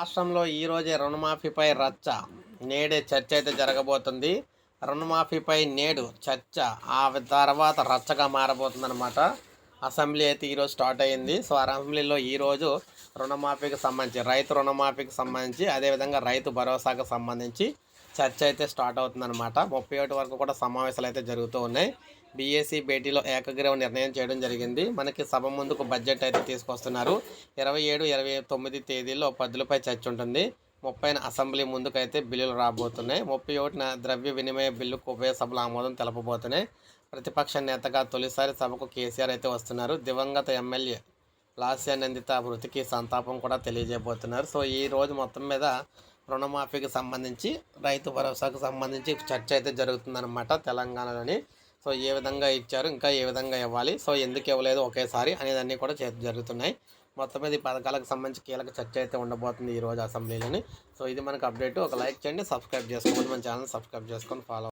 రాష్ట్రంలో ఈరోజే రుణమాఫీపై రచ్చ నేడే చర్చ అయితే జరగబోతుంది. రుణమాఫీపై నేడు చర్చ ఆ తర్వాత రచ్చగా మారబోతుందన్నమాట. అసెంబ్లీ అయితే ఈరోజు స్టార్ట్ అయ్యింది. సో అసెంబ్లీలో ఈరోజు రుణమాఫీకి సంబంధించి రైతు రుణమాఫీకి సంబంధించి అదేవిధంగా రైతు భరోసాకు సంబంధించి చర్చ అయితే స్టార్ట్ అవుతుందన్నమాట. ముప్పై ఒకటి వరకు కూడా సమావేశాలు అయితే జరుగుతూ ఉన్నాయి. బీఏసీ భేటీలో ఏకగ్రీవ నిర్ణయం చేయడం జరిగింది. మనకి సభ ముందుకు బడ్జెట్ అయితే తీసుకొస్తున్నారు. ఇరవై ఏడు ఇరవై తొమ్మిది తేదీల్లో పద్దులపై చర్చ ఉంటుంది. ముప్పైన అసెంబ్లీ ముందుకైతే బిల్లులు రాబోతున్నాయి. ముప్పై ఒకటిన ద్రవ్య వినిమయ బిల్లుకు ఉభయ సభల ఆమోదం తెలపబోతున్నాయి. ప్రతిపక్ష నేతగా తొలిసారి సభకు కేసీఆర్ అయితే వస్తున్నారు. దివంగత ఎమ్మెల్యే లాస్యానందిత మృతికి సంతాపం కూడా తెలియజేయబోతున్నారు. సో ఈ రోజు మొత్తం మీద రుణమాఫీకి సంబంధించి రైతు భరోసాకు సంబంధించి చర్చ అయితే జరుగుతుందన్నమాట తెలంగాణలోని. సో ఏ విధంగా ఇచ్చారు ఇంకా ఏ విధంగా ఇవ్వాలి? సో ఎందుకు ఇవ్వలేదు ఒకేసారి అనేదన్నీ కూడా చే జరుగుతున్నాయి. మొత్తం మీద ఈ పథకాలకు సంబంధించి కీలక చర్చ అయితే ఉండబోతుంది ఈ రోజు అసెంబ్లీలోని. సో ఇది మనకు అప్డేట్. ఒక లైక్ చేయండి సబ్స్క్రైబ్ చేసుకోండి. మన ఛానల్ సబ్స్క్రైబ్ చేసుకొని ఫాలో